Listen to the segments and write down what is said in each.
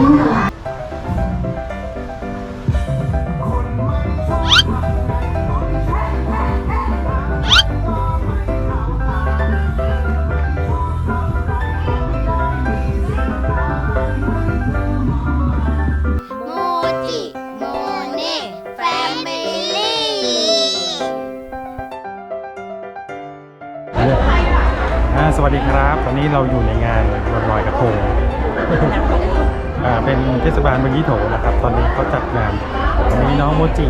โมจิโมเน่แฟมิลี่ อ่าสวัสดีครับ ตอนนี้เราอยู่ในงานวันลอยกระทงอ่า เป็นเทศบาลบางยี่โถนะครับ ตอนนี้เขาจัดงานวันนี้น้องโมจิ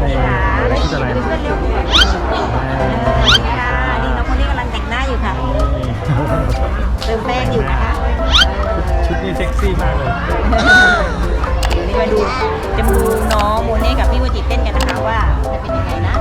ในอะไรที่จะอะไรค่ะนี่น้องคนนี้กำลังแต่งหน้าอยู่ค่ะเติมแป้งอยู่นะคะชุดนี้เซ็กซี่มากเลยนี้มาดูจะมาดูน้องโมเน่กับพี่วจิเต้นกันนะคะว่าจะเป็นยังไงนะ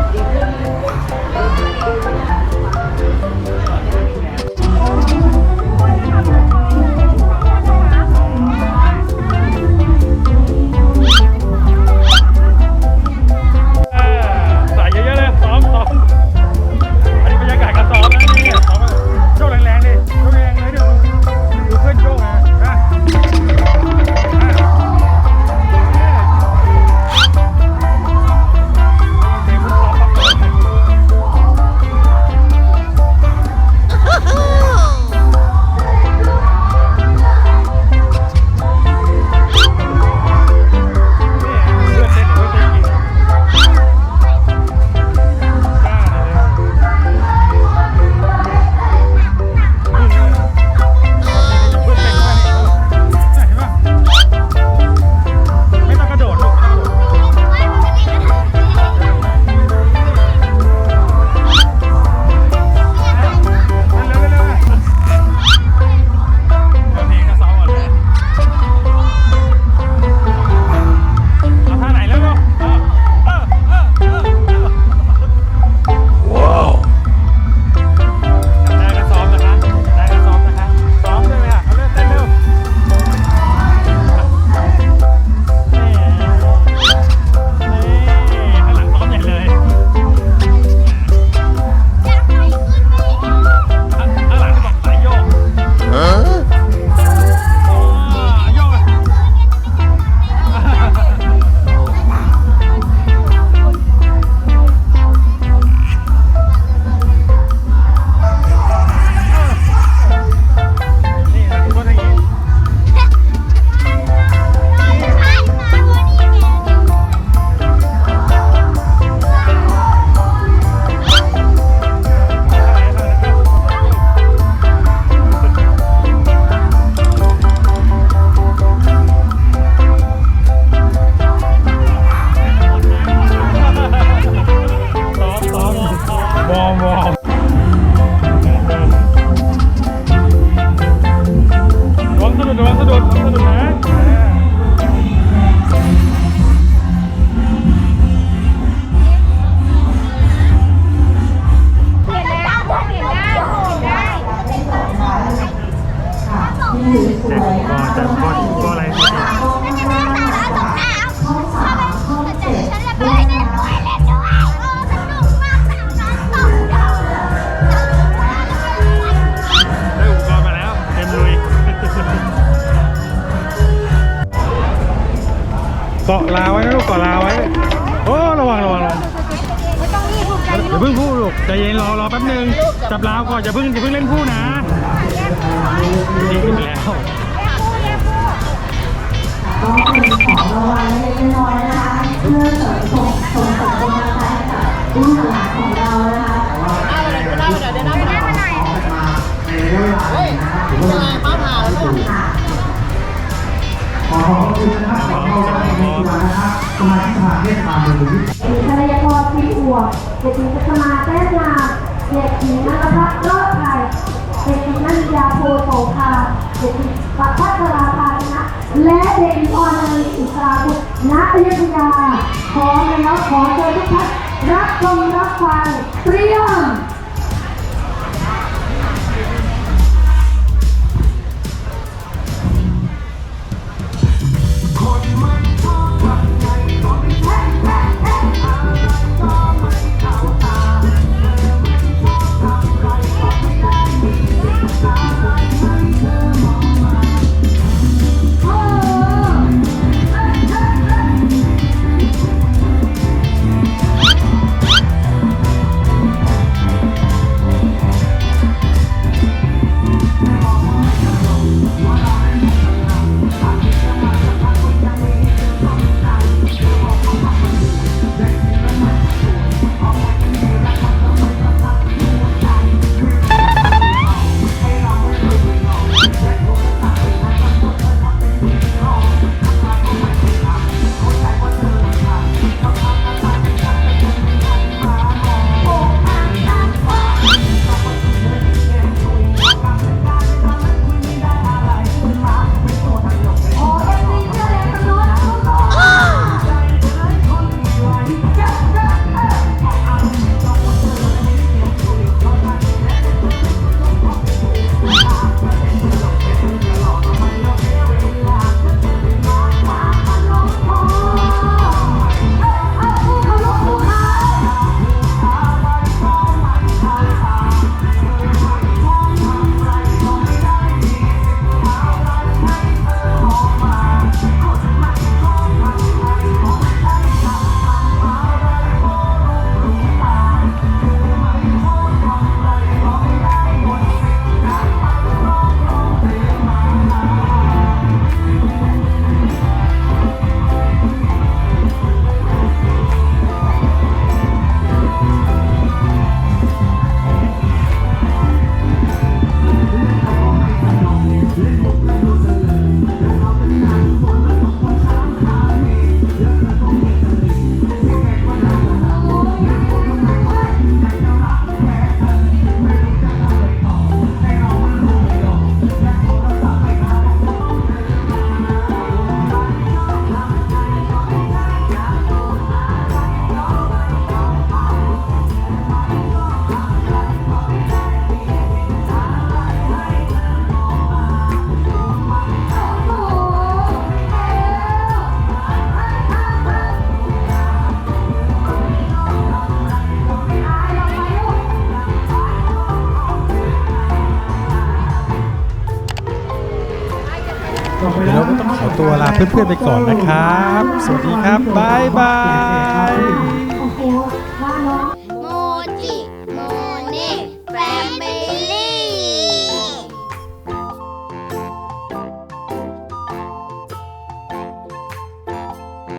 เกาะลาไว้นะลูกเกาะลาไว้ โอ้ระวังระวังระวังอย่าเพิ่งพูดลูกใจเย็นรอรอแป๊บนึงจับลาวก่อนอย่าเพิ่งอย่าเพิ่งเล่นพูดนะดีขึ้นไปแล้ว มีภรรยากรสีอวเด็กหญิงพัฒนาแต้มงาเด็กหญิงนัทพัฒน์เลิศไทยเด็กหญิงนันยาโพโสภาเด็กหญิงปัพัชราภาชนะ และเด็กหญิงอรนันท์อิสราบุตรณอยุธยาขอแล้วขอเชิญทุกท่านรับชมรับฟังเตรียม เพื่อนๆไปก่อนนะครับ สวัสดีครับ บ๊ายบาย